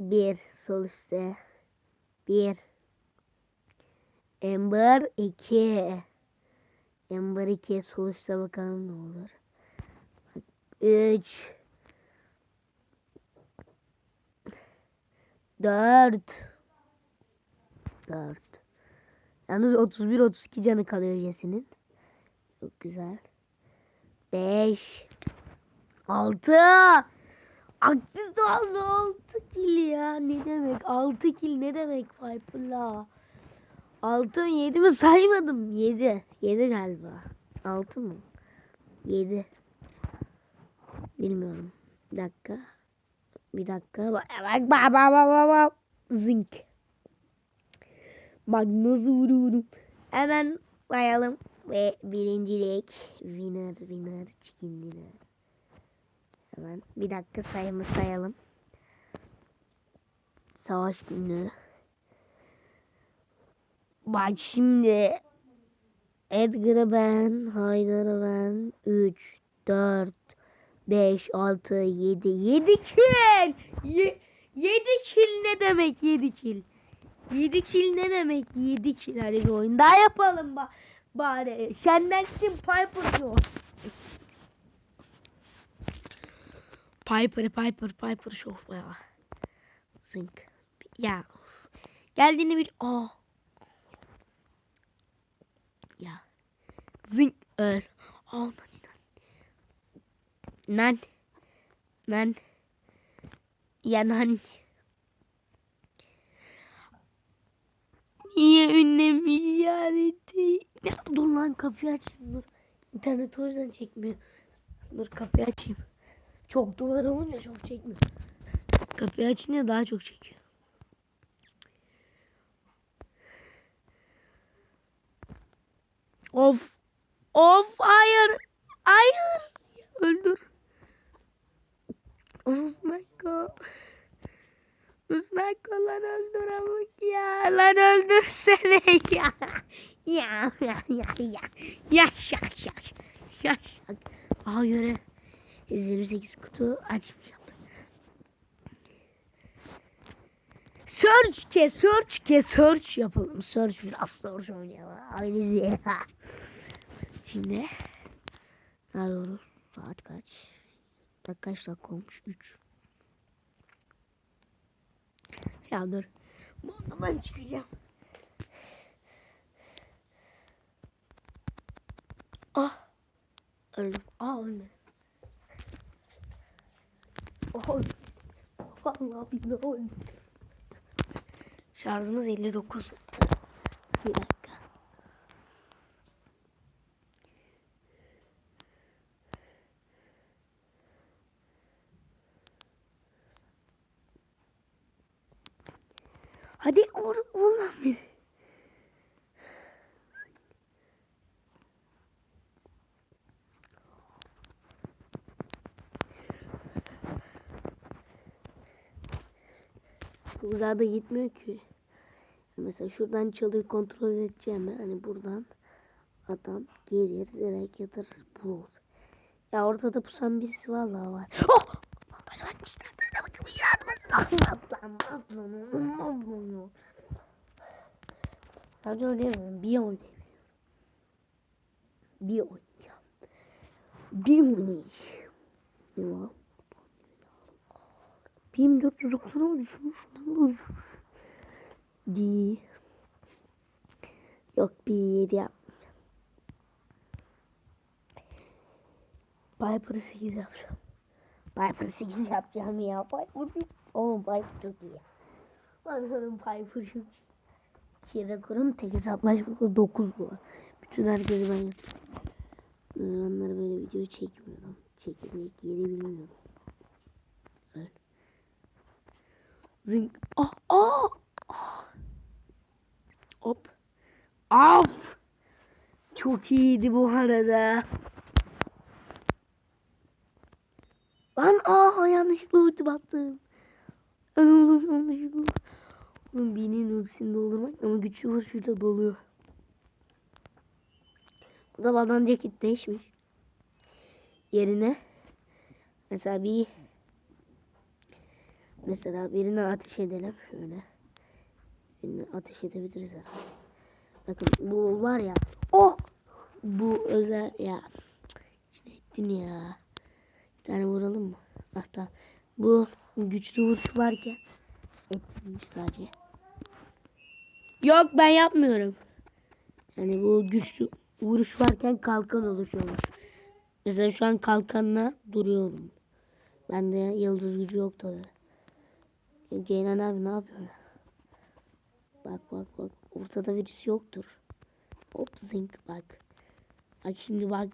Bir sol üstte. Bir. Ember 2. Ember 2 sol üstte bakalım ne olur. 3 4 4 Yalnız 31 32 canı kalıyor Jesse'nin. Çok güzel. 5 6 Oldu 6 kill ya. Ne demek? 6 kill ne demek Piper'la? 6 mı 7 mi saymadım. 7. 7 galiba. 6 mı? 7. Bilmiyorum. Bir dakika. Bir dakika. Bak bak bak bak bak bak. Zink. Bak nasıl vuruyorum. Hemen sayalım. Ve birincilik. Winner winner chicken dinner. Hemen bir dakika sayımı sayalım. Savaş günü. Bak şimdi Edgar'ı ben, Haydar'ı ben 3, 4, 5, 6, 7, 7 kill! 7 kill ne demek 7 kill? 7 kill ne demek 7 kill? Hadi bir oyun daha yapalım ba bari. Senden kim Piper? Piper, Piper, Piper Show ya. Zınk. Ya. Geldiğini bir... Aa. Ya. Zınk. Öl. Aa, nan, nan. Nan. Ya nan. Niye ünlem işareti? Ya, dur lan kapıyı açayım dur. İnternet o yüzden çekmiyor. Dur kapıyı açayım. Çok duvar olunca çok çekmiyor. Kapıyı açınca daha çok çekiyor. Of. Of hayır. Hayır. Öldür. Rusnako. Rusnako lan öldür amık ya. Lan öldürsene ya. Ya ya ya ya. Yaşak yaşak. Yaşak. Aha göre. 128 kutu açmayacağım. Search ke search ke search yapalım. Search biraz search oynayalım. Abinizi Şimdi ne yapıyoruz? Saat kaç? Dakika kaç dakika olmuş? 3. Ya dur. Moddan çıkacağım. Ah. Öldüm. Aa ölmedim. Oh. Vallahi öldüm. Şarjımız 59. Bir dakika. Hadi or oradan bir. Uzağa da gitmiyor ki. Mesela şuradan çalıyı kontrol edeceğim. Hani buradan adam gelir direkt yatırır bulur. Ya ortada pusan birisi vallahi var. Oh! Böyle bakmışlar. Böyle bakın yatmasın. Sadece oynayamıyorum. Bir oynayamıyorum. Bir oynayacağım. Bir oynayacağım. Ne var? 1490'a mı düşmüş? Di. Yok bir yedi yapmayacağım. Piper'ı 8 yapacağım. Piper'ı 8 yapacağım ya. Piper Oğlum Piper çok iyi ya. Lan sanırım Piper çok iyi. İki rekorum tek hesaplaşmakla 9 bu. Bütün herkesi ben yapıyorum. Onları böyle video çekmiyorum. Çekecek yeri bilmiyorum. Evet. Zink. Ah ah. Hop. Af. Çok iyiydi bu arada. Lan aa yanlışlıkla ulti bastım. Lan oğlum yanlışlıkla. Oğlum birinin ultisini doldurmak ama güçlü vuruşuyla doluyor. Bu da badan ceket değişmiş. Yerine mesela bir Mesela birini ateş edelim şöyle. Birini ateş edebiliriz herhalde. Bakın bu var ya. Oh! Bu özel ya. İçine ettin ya. Bir tane vuralım mı? Hatta bu güçlü vuruş varken etmiş sadece. Yok ben yapmıyorum. Yani bu güçlü vuruş varken kalkan oluşuyormuş. Mesela şu an kalkanla duruyorum. Bende yıldız gücü yok tabi. Ceylan abi ne yapıyor? Bak bak bak. Ortada birisi yoktur. Hop zink bak. Bak şimdi bak.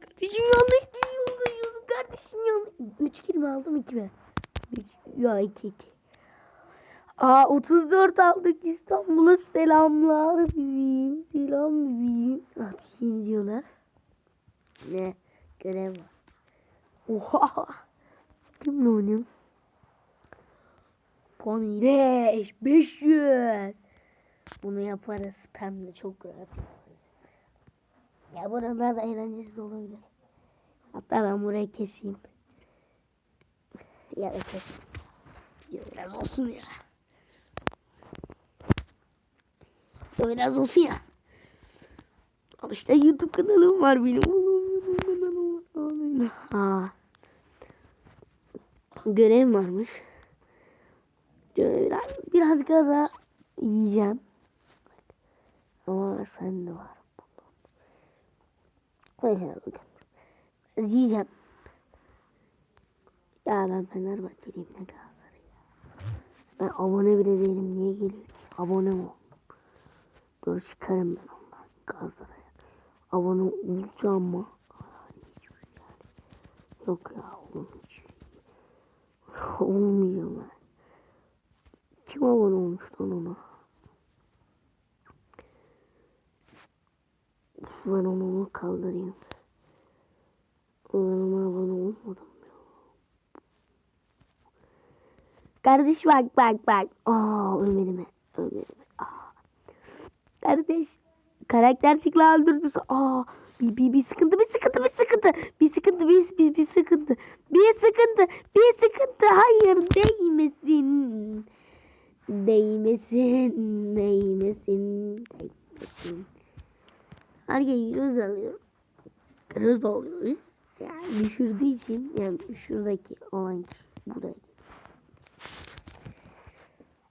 Kardeşim yanlış gidiyorsun kardeşim yanlış. 3 kill mi aldım 2 mi? 3. Ya 2 2. Aa 34 aldık İstanbul'a selamlar bebeğim. Selam bebeğim. Hadi diyorlar. Ne? Görev var. Oha. Kimle oynuyorum? Ponileş 500. Bunu yaparız. Pembe çok rahat. Ya buralar da eğlencesiz olabilir. Hatta ben burayı keseyim. Ya da keseyim. Ya biraz olsun ya. Ya biraz olsun ya. Al işte YouTube kanalım var benim. YouTube kanalım. Görev varmış. Biraz, biraz gaza yiyeceğim. Ama sen de var. Neyse bakın. Yiyeceğim. Ya ben Fenerbahçeliyim ne Galatasaray ya. Ben abone bile değilim. Niye geliyor? Abone mi oldum? Dur çıkarım ben ondan Galatasaray'a. Abone olacağım mı? Yok ya oğlum hiç. Ben. Kim abone olmuş lan ona? Ben onu, kaldırayım. Ona abone olmadım. Kardeş bak bak bak. Aa ölmedim mi? Aa. Kardeş. Karakter çıkla öldürdü. Aa bir, bir, bir sıkıntı bir sıkıntı bir sıkıntı. Bir sıkıntı bir, bir, bir sıkıntı. Bir sıkıntı bir sıkıntı. Hayır değmesin. Değmesin. Değmesin. Değmesin. Herkes göz alıyor. Göz oluyoruz. Yani düşürdüğü için yani şuradaki olan kişi buradaki.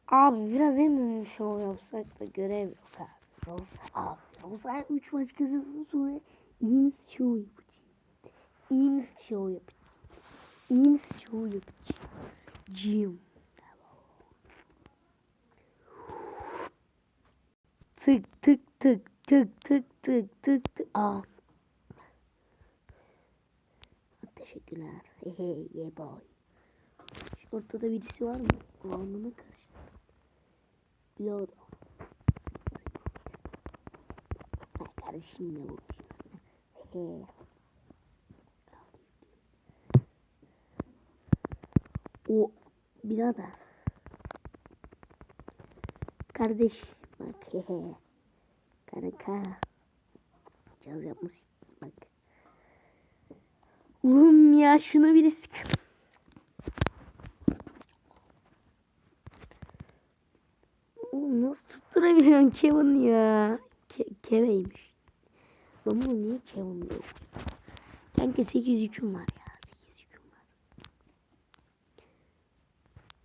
Abi biraz en şov yapsak da görev yok abi. Olsa abi. Olsa 3 maç kazanırsa sonra İyimiz show yapacağım. İyimiz show yapacağım. İyimiz show yapacağım. Jim. Tık tık tık tık tık tık tık tık. Aa. Teşekkürler. Hehe yeah boy. Şu ortada birisi var mı? Anlamı karıştı. Yok. Ha, kardeşimle uğraşıyorsun. Hehe. O birader. Kardeş bak hehe. Kanka. Caz yapmış bak. Oğlum ya şunu bir sık. Oğlum nasıl tutturabiliyorsun Kevin ya? Ke Keve'ymiş. Ben bunu niye Kevin diyorum? Kanka 8 yüküm var ya. 8 yüküm var.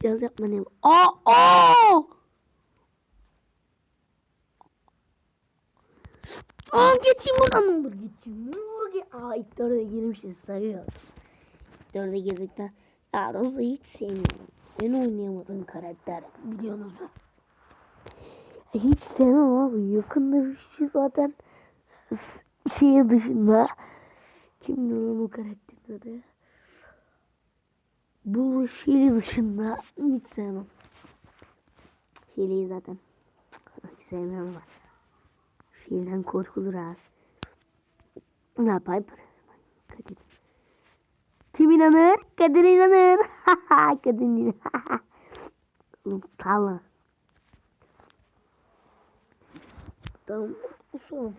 Caz yapma ne? Aa! Aa! Aa geçeyim buradan ne olur geçeyim. Ne olur ge Aa ilk dörde girmişiz sayıyor. Dörde girdikten. Ya Rosa hiç sevmiyorum. Ben oynayamadığım karakter biliyorsunuz mu? Hiç sevmem abi. Yakında bir şey zaten şeye dışında. Kimdi lan o karakterin adı? Bu Şili dışında hiç sevmem. Şili'yi zaten sevmem var. Şili'den korkulur abi. Ya Piper. Kadir. Kim inanır? Kadir inanır. Kadir inanır. Oğlum salla. Tamam. Son.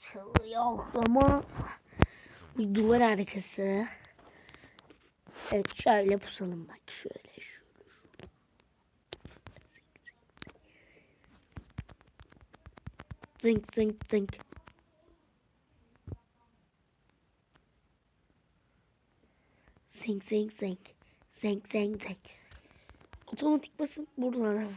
Çalıyor ama duvar arkası. Evet şöyle pusalım bak şöyle şöyle. Zınk zınk zınk. Zınk zınk zınk. Zınk zınk zınk. Otomatik basıp buradan adam.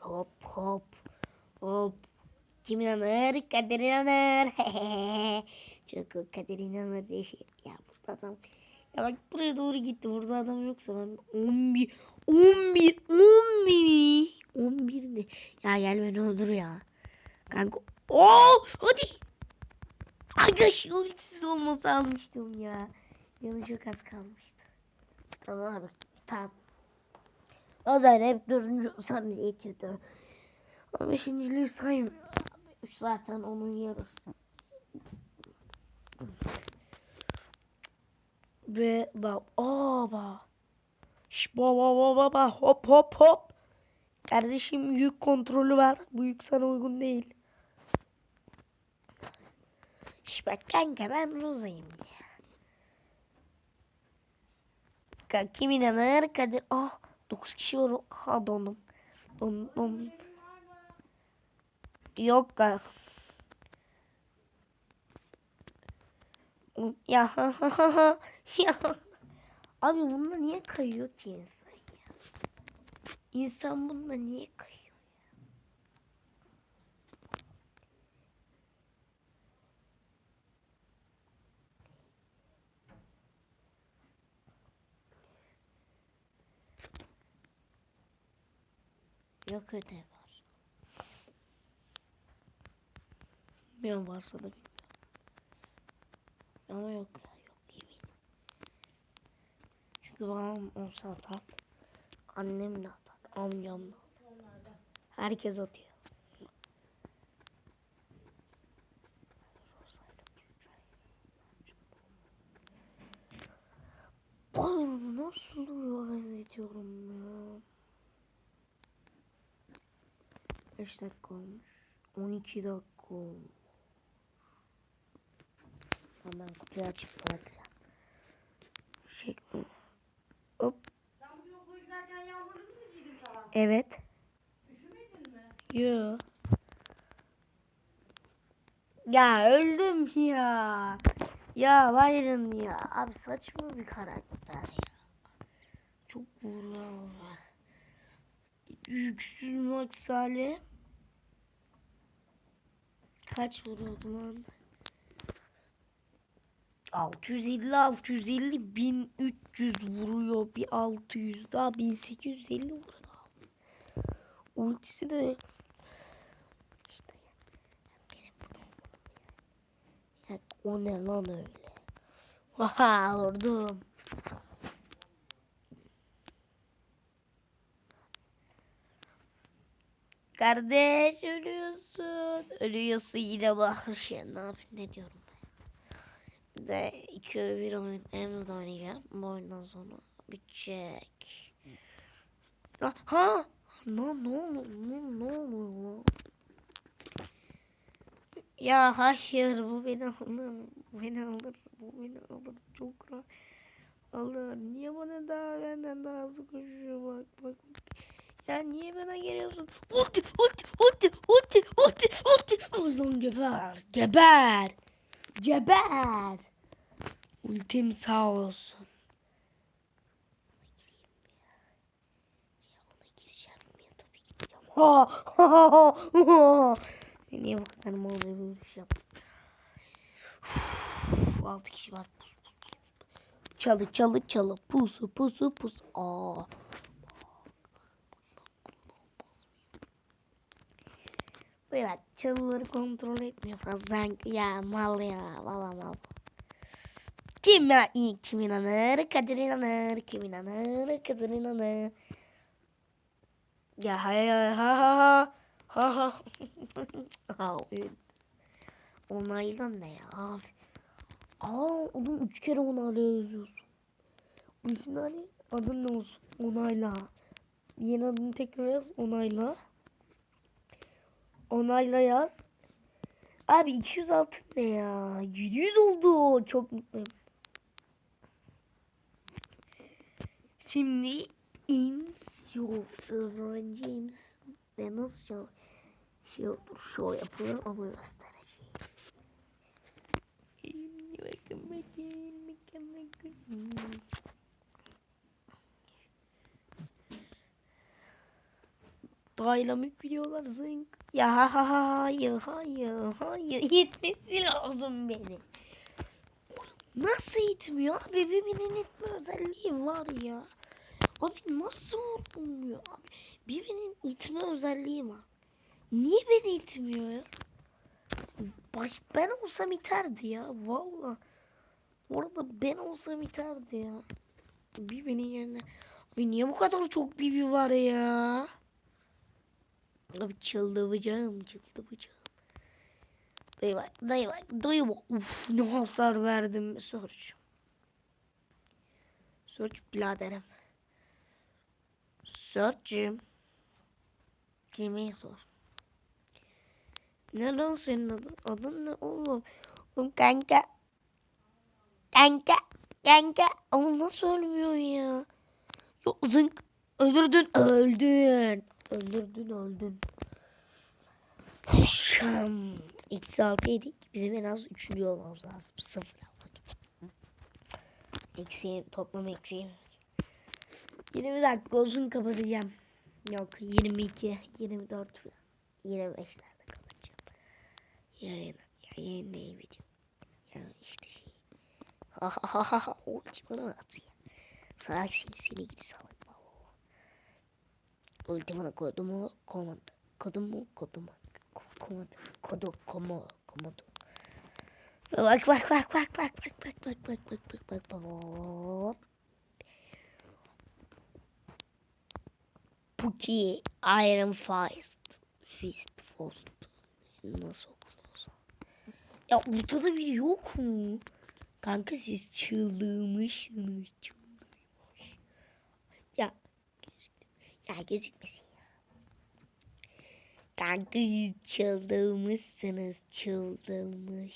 Hop hop. Hop. Kim inanır? Kadir inanır. Çok Kadir inanır diye şey. Ya burada adam. Ya bak buraya doğru gitti. Burada adam yoksa ben 11 11 11 11 ne? Ya gel beni öldür ya. Kanka. Oo hadi. Arkadaş ultisiz olmasa almıştım ya. Yanı çok az kalmıştı. Tamam abi. Tamam. O zaman hep dördüncü olsam bile yetiyordu. Ama beşinciliği saymıyorum. Zaten onun yarısı. Ve bak. Aa bak. Şş, ba ba ba ba ba hop hop hop. Kardeşim yük kontrolü var. Bu yük sana uygun değil. Şş, bak kanka ben Roza'yım ya. Kanka kim inanır Kadir. Ah 9 kişi var. Ha dondum. Dondum. dondum. Yok kanka. Ya ha ha ha ha. Ya. Abi bununla niye kayıyor ki insan ya? İnsan bununla niye kayıyor? Yok ödev var. Bilmiyorum varsa da bilmiyorum. Ama yok ya yok yemin. Çünkü babam olsa atar. Annem de atar. Amcam da atar. Herkes atıyor. Oğlum nasıl oluyor benzetiyorum ya. 5 dakika olmuş. 12 dakika olmuş. Hemen kutuyu açıp bırakacağım. Şey, hop. Sen bugün okula giderken yağmurlu mu giydin falan? Evet. Üşümedin mi? Yo. Ya öldüm ya. Ya Byron ya. Abi saçma bir karakter ya. Çok vurur. Yüksüz Max Salih. Kaç vuruyordu lan? 650 650 1300 vuruyor. Bir 600 daha 1850 vuruyor. Ultisi de işte. Benim bu da ya. O ne lan öyle? Haha vurdum. Kardeş ölüyorsun. Ölüyorsun yine bak. Ne yapayım ne diyorum de 2 bir oyun Emre'de oynayacağım. Bu oyundan sonra bitecek. Ha, ne ne oluyor ne, ne oluyor? Ya hayır bu beni alır. Bu beni alır. Bu beni alır. Çok rahat. alır. Niye bana daha benden daha hızlı koşuyor bak bak. Ya niye bana geliyorsun? Ulti ulti ulti ulti ulti ulti. Allah'ım geber. Geber. Geber. Ultim sağ olsun. Ha ha ha ha. Niye bu kadar mal bir yaptım? Uf, Altı kişi var. Pus, pus. Çalı çalı çalı pusu pusu pus. Aa. Evet çalıları kontrol etmiyorsan sen ya mal ya valla mal. Kim kim inanır Kadir inanır kim inanır Kadir inanır. Ya hay ha ha ha ha ha. Onaylan ne ya abi? Aa oğlum üç kere onayla yazıyorsun. Bu isim ne? Adın ne olsun? Onayla. Yeni adını tekrar yaz. Onayla. Onayla yaz. Abi 200 altın ne ya? 700 oldu. Çok mutluyum. Şimdi James yok. LeBron James ve nasıl şey, şey olur, show yapılır onu göstereceğim. Şimdi bakın bakın bakın bakın. Dynamik videolar zınk. Ya hayır hayır hayır yetmesi lazım benim. Nasıl itmiyor birbirinin itme özelliği var ya. Abi nasıl olmuyor abi? Birbirinin itme özelliği var. Niye beni itmiyor ya? Baş, ben olsam iterdi ya valla. Orada ben olsam iterdi ya. Birbirinin yerine. Abi niye bu kadar çok bibi var ya? Abi çıldıracağım çıldıracağım. Dayı bak dayı bak dayı bak. Uf ne hasar verdim Search. Search biraderim. Search'cim. Kime sor. Ne lan senin adın? Adın ne oğlum? Oğlum kanka. Kanka. Kanka. Oğlum nasıl ölmüyor ya? Yok zınk. Öldürdün. Öldün. Öldürdün öldün. Şam. Eksi altı yedik. Bizim en az üçüncü olmamız lazım. Sıfır almak için. Eksi toplam eksi. 20 dakika olsun kapatacağım. Yok 22, 24 falan. 25'lerde kapatacağım. Yayın, yayın ne video. Ya işte şey. Ha ha ha ha ha. Ulti bana at ya. Salak seni seni gidi salak. Ulti bana kodu mu? Komando. Kodu mu? Kodu mu? Ko- Komando. Kodu. Komo. Komodo. Bak bak bak bak bak bak bak bak bak bak bak bak bak hop. Puki Iron Fist Fist Fist Nasıl okunuyorsa Ya ortada bir yok mu? Kanka siz çıldırmışsınız çıldırmış. Ya ya gözükmesin ya. Kanka siz çıldırmışsınız çıldırmışsınız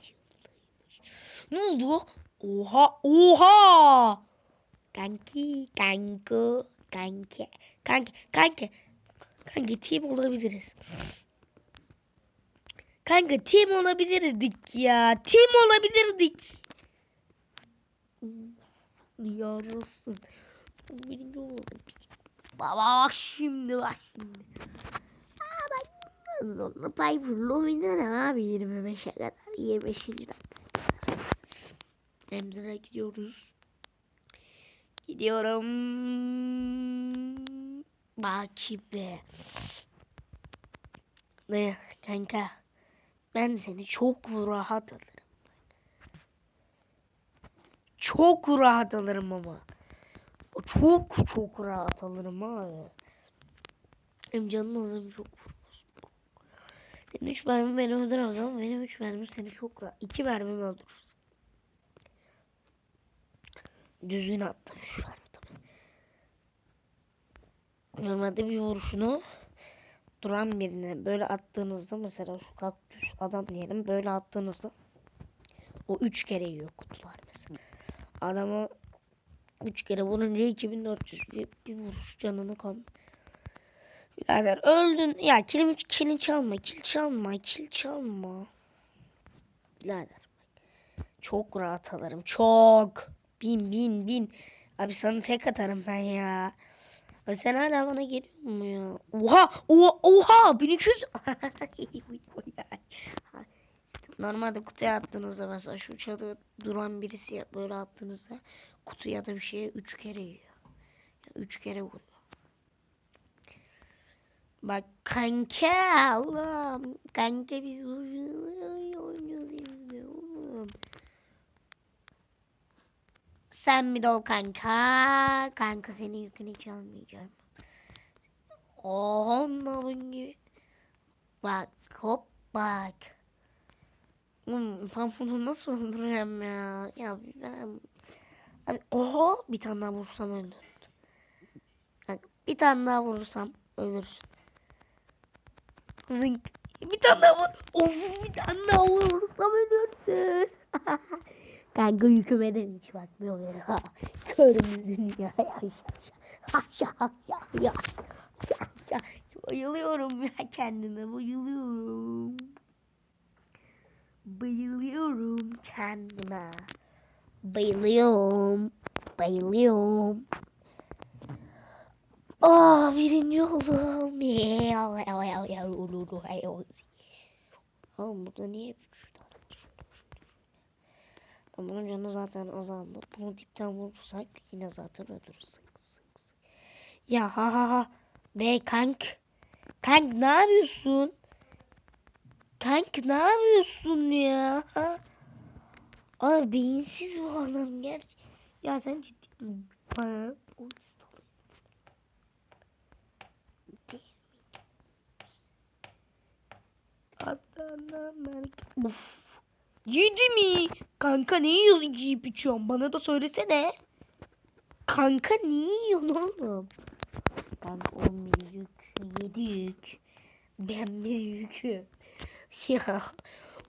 çıldırmış. Ne oldu? Oha oha. Kanki kanka kanki kanki kanki kanki team olabiliriz. Kanka team olabilirdik ya. Team olabilirdik. Yarasın. Baba bak şimdi bak şimdi. Aa bak sonra Piper'la oynarım abi 25'e kadar. 25. dakika. Emzire gidiyoruz. Gidiyorum. Bak şimdi. Ne kanka. Ben seni çok rahat alırım. Çok rahat alırım ama. Çok çok rahat alırım abi. Benim canım hızım çok vurmaz. Senin üç mermi beni öldüremez ama benim üç mermim seni çok rahat. İki mermimi öldürürsün. Düzgün attım şu tabii. Normalde bir vuruşunu duran birine böyle attığınızda mesela şu kaktüs adam diyelim böyle attığınızda o üç kere yiyor kutular mesela. Adamı üç kere vurunca 2400 bir, bir vuruş canını kom. Birader öldün. Ya kilim kilin çalma, kil çalma, kil çalma. Birader. Çok rahat alırım. Çok. Bin bin bin. Abi sana tek atarım ben ya. Abi sen hala bana geliyor mu ya? Oha! Oha! Oha! 1300! İşte normalde kutuya attığınızda mesela şu çalı duran birisi böyle attığınızda kutuya da bir şeye 3 kere yiyor. 3 kere vuruyor. Bak kanka Allah'ım. Kanka biz oynuyoruz ya oğlum. Sen bir dol kanka. Kanka senin yükünü hiç almayacağım. Oh bunun gibi. Bak hop bak. Hmm, bunu nasıl öldüreceğim ya? Ya ben... Abi, oho bir tane daha vursam öldür. Bak, bir tane daha vurursam ölürsün. Zınk. Bir tane daha vur. Of bir tane daha vurursam ölürsün. Kanka yüküme de hiç bakmıyor ya. Körümüzün ya. Ya ya ya ya ya. ya. Bayılıyorum ya kendime bayılıyorum. Bayılıyorum kendime. Bayılıyorum. Bayılıyorum. Aa birinci oldum. Oğlum burada niye üç tane var? Ama Bunun canı zaten azaldı. Bunu dipten vurursak yine zaten ölürüz. Sık sık sık. Ya ha ha ha. Be kank. Kank ne yapıyorsun? Kank ne yapıyorsun ya? Ha? Abi beyinsiz bu adam gerçi. Ya sen ciddi misin? Bana Of. Yedi mi? Kanka ne yiyorsun yiyip içiyorsun? Bana da söylesene. Kanka ne yiyorsun oğlum? Kanka on yük. Yedi yük. Ben bir yüküm. Ya.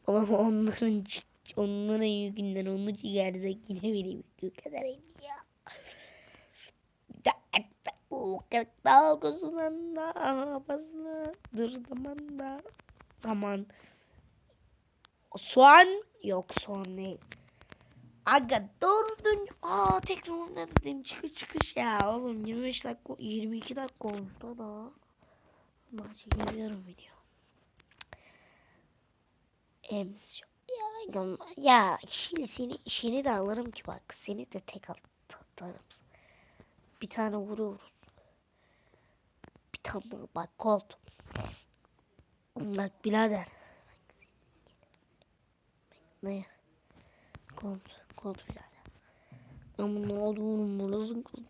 Oğlum onların çık onların yükünden onu çıkarsak yine benim yükü kadar ya. O kırk dalgasından da havasına dur zaman zaman soğan yok soğan değil. Aga dördüncü aa tekrar onu dedim çıkış çıkış ya oğlum 25 dakika 22 dakika olmuş da ben çekebiliyorum video. Ems ya, ya şimdi seni işini de alırım ki bak seni de tek at atarım. Bir tane vuruyoruz. Bir tane bak kolt. Bak birader. Ne? Kolt, kolt birader. Ama ne oldu oğlum burası kız.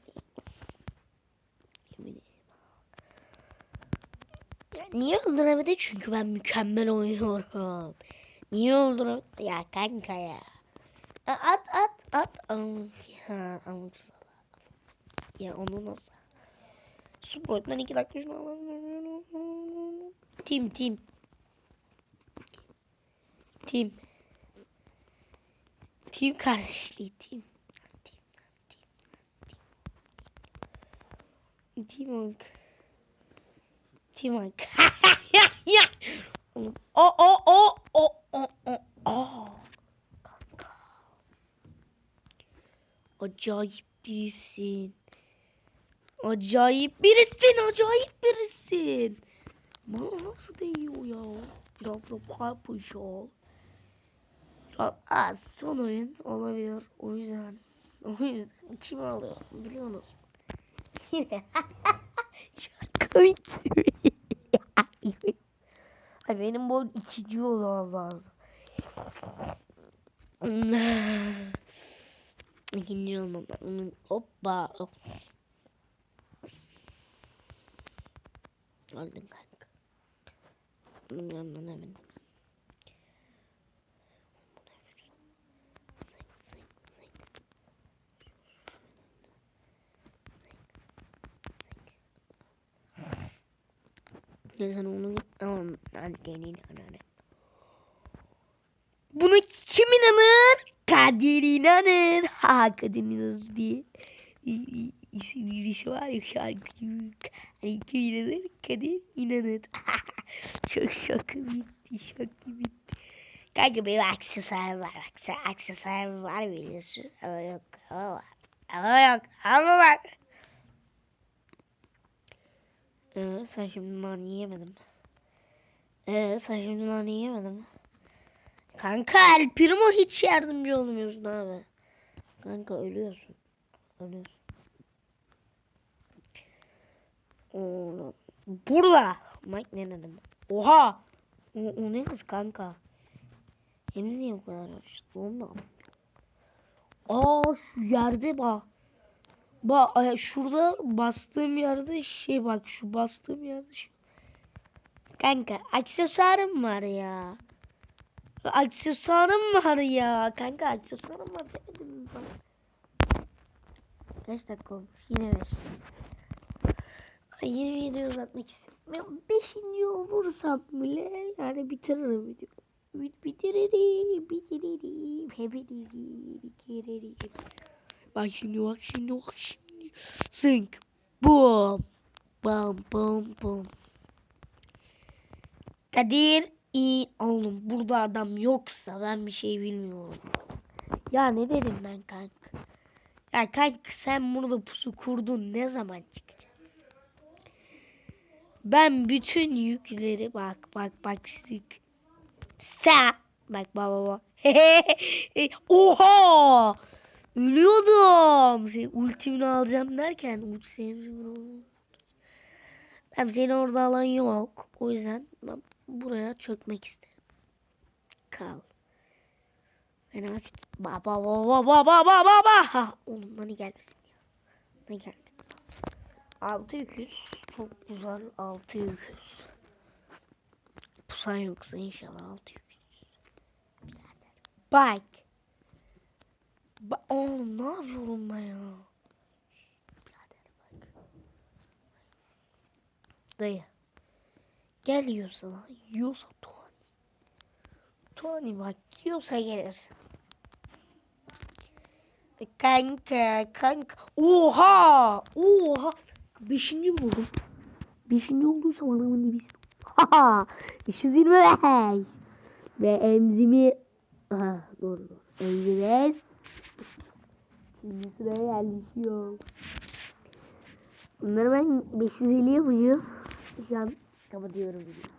Yemin niye öldüremedi? Çünkü ben mükemmel oynuyorum. Niye öldüremedi? Ya kanka ya. At at at. Ya ama Ya onu nasıl? Sport'tan iki dakika şunu alalım. Tim tim. Tim. Tim kardeşliği tim. Tim. Tim. Tim. Tim. Tim. Tim. ya. Oğlum, O o o o o o o. Kanka. Acayip birisin. Acayip birisin, acayip birisin. Bana nasıl değiyor ya? Biraz da paylaşıyor. Ya, aa, son oyun olabilir. O yüzden. O yüzden kim alıyor biliyorsunuz. Yine. Çok. Ay benim bu ikinci olmam lazım. İkinci olmam lazım. Hoppa. Hop. Öldün kanka. Bunun yanından hemen. Sen onu tamam ben geleyim anne. Bunu kim inanır? Kadir inanır. Ha Kadir inanır diye. Birisi var ya şarkıcı. Hani kim inanır? Kadir inanır. Çok şaka bitti. Şaka bitti. Kanka benim aksesuarım var. Akse- Aksesuarım var biliyorsun. Ama yok. Ama var. Ama yok. Ama var. Ee, sen şimdi nane yemedin. Ee, sen şimdi nane yemedin. Kanka El Primo hiç yardımcı olmuyorsun abi. Kanka ölüyorsun. Ölüyorsun. Oğlum. Burada. Mike ne dedim? Oha. O, o ne kız kanka? Hem niye bu kadar açtı? Ondan. Aa şu yerde bak. Ay, şurada bastığım yerde şey bak şu bastığım yerde şu. Kanka aksesuarım var ya. Aksesuarım var ya. Kanka aksesuarım var demedim bana? Kaç dakika olmuş? Yine beş. Ay, yine video uzatmak istiyorum. Ben beşinci olursam bile yani bitiririm video. Bit bitiririm, bitiririm, hebiririm, bitiririm. Bak şimdi bak şimdi bak şimdi. Sink. Boom. Bam bam bam. Kadir. iyi oğlum burada adam yoksa ben bir şey bilmiyorum. Ya ne dedim ben kanka? Ya kanka sen burada pusu kurdun ne zaman çıkacaksın? Ben bütün yükleri bak bak bak. Sa bak baba bak. Oha! Ölüyordum. Senin ultimini alacağım derken ultimini Ben seni orada alan yok. O yüzden ben buraya çökmek isterim. Kal. Ben asik. Ba ba ba ba ba ba ba ba ba. Ha, oğlum hani gelmesin ya. Ne gelmedi. 600 çok güzel 600. Pusan yoksa inşallah 600. Birader. Ba oğlum ne yapıyorum ben ya? Dayı. Gel yiyorsa lan. Yiyorsa Tony. Tony bak yiyorsa gelirsin. Kanka kanka. Oha! Oha! Beşinci buldum. Beşinci olduysam adamın dibisi. Haha! 525. Ve emzimi... Ha doğru doğru. Emzimi Şimdi sıraya yerleşiyor. Bunları ben 550 yapacağım. Şu an kapatıyorum videoyu.